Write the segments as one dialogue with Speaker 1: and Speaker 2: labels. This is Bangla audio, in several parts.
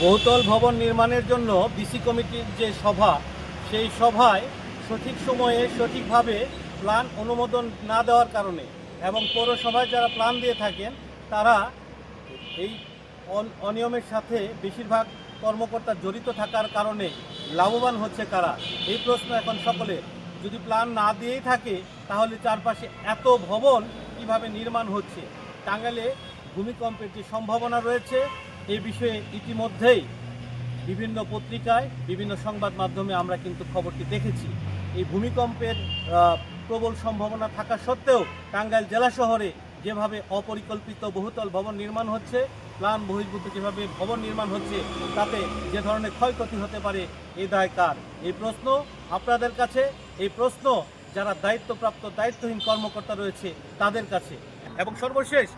Speaker 1: বহুতল ভবন নির্মাণের জন্য বিসি কমিটির যে সভা, সেই সভায় সঠিক সময়ে সঠিকভাবে প্ল্যান অনুমোদন না দেওয়ার কারণে এবং পৌরসভায় যারা প্ল্যান দিয়ে থাকেন, তারা এই অন- অনিয়মের সাথে বেশিরভাগ কর্মকর্তা জড়িত থাকার কারণে লাভবান হচ্ছে কারা? এই প্রশ্ন এখন সকলে। যদি প্ল্যান না দিয়েই থাকে, তাহলে চারপাশে এত ভবন কীভাবে নির্মাণ হচ্ছে? টাঙ্গালে ভূমিকম্পের যে সম্ভাবনা রয়েছে এই বিষয়ে ইতিমধ্যেই বিভিন্ন পত্রিকায়, বিভিন্ন সংবাদ মাধ্যমে আমরা কিন্তু খবরটি দেখেছি। এই ভূমিকম্পের প্রবল সম্ভাবনা থাকা সত্ত্বেও টাঙ্গাইল জেলা শহরে যেভাবে অপরিকল্পিত বহুতল ভবন নির্মাণ হচ্ছে, প্লান বহির্ভূত যেভাবে ভবন নির্মাণ হচ্ছে, তাতে যে ধরনের ক্ষয়ক্ষতি হতে পারে এই দায় কার? এই প্রশ্ন আপনাদের কাছে, এই প্রশ্ন যারা দায়িত্বপ্রাপ্ত, দায়িত্বহীন কর্মকর্তা রয়েছে, তাদের কাছে। এবং সর্বশেষ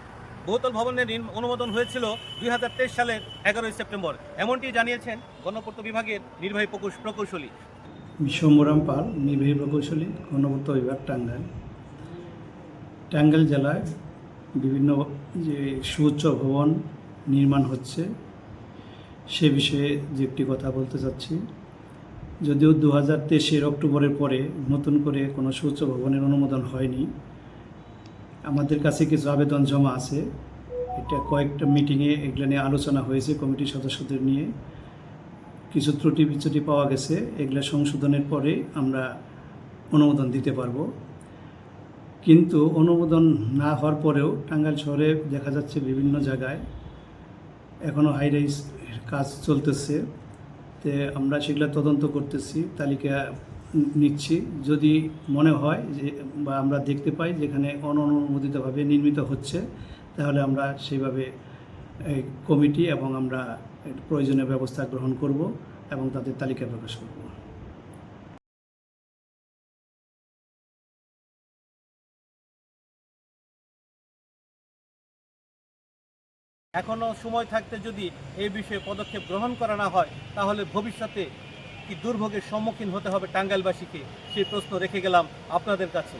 Speaker 1: বহুতল ভবনের অনুমোদন হয়েছিল দু হাজার তেইশ সালের এগারোই সেপ্টেম্বর। এমনটি জানিয়েছেন গণপূর্ত বিভাগের নির্বাহী প্রকৌশ- প্রকৌশলী।
Speaker 2: বিশ্বম্বরাম পাল, নির্বাহী প্রকৌশলী, গণপূর্ত বিভাগ, টাঙ্গাইল। টাঙ্গাইল জেলায় বিভিন্ন যে সুউচ্চ ভবন নির্মাণ হচ্ছে, সে বিষয়ে যে একটি কথা বলতে চাচ্ছি। যদিও দু হাজার তেইশের অক্টোবরের পরে নতুন করে কোনো সুউচ্চ ভবনের অনুমোদন হয়নি আমাদের কাছে কিছু আবেদন জমা আছে। এটা কয়েকটা মিটিংয়ে এগুলো নিয়ে আলোচনা হয়েছে কমিটির সদস্যদের নিয়ে। কিছু ত্রুটি বিচ্যুতি পাওয়া গেছে, এগুলো সংশোধনের পরে আমরা অনুমোদন দিতে পারব। কিন্তু অনুমোদন না হওয়ার পরেও টাঙ্গাইল শহরে দেখা যাচ্ছে বিভিন্ন জায়গায় এখনও হাই রাইজ কাজ চলতেছে। তে আমরা সেগুলো তদন্ত করতেছি, তালিকা নিচ্ছি। যদি মনে হয় যে, বা আমরা দেখতে পাই যেখানে অননুমোদিতভাবে নির্মিত হচ্ছে, তাহলে আমরা সেইভাবে এই কমিটি এবং আমরা প্রয়োজনীয় ব্যবস্থা গ্রহণ করব এবং তাদের তালিকা প্রকাশ করব।
Speaker 1: এখনও সময় থাকতে যদি এই বিষয়ে পদক্ষেপ গ্রহণ করা না হয়, তাহলে ভবিষ্যতে কি দুর্ভোগের সম্মুখীন হতে হবে টাঙ্গাইলবাসীকে? সেই প্রশ্ন রেখে গেলাম আপনাদের কাছে।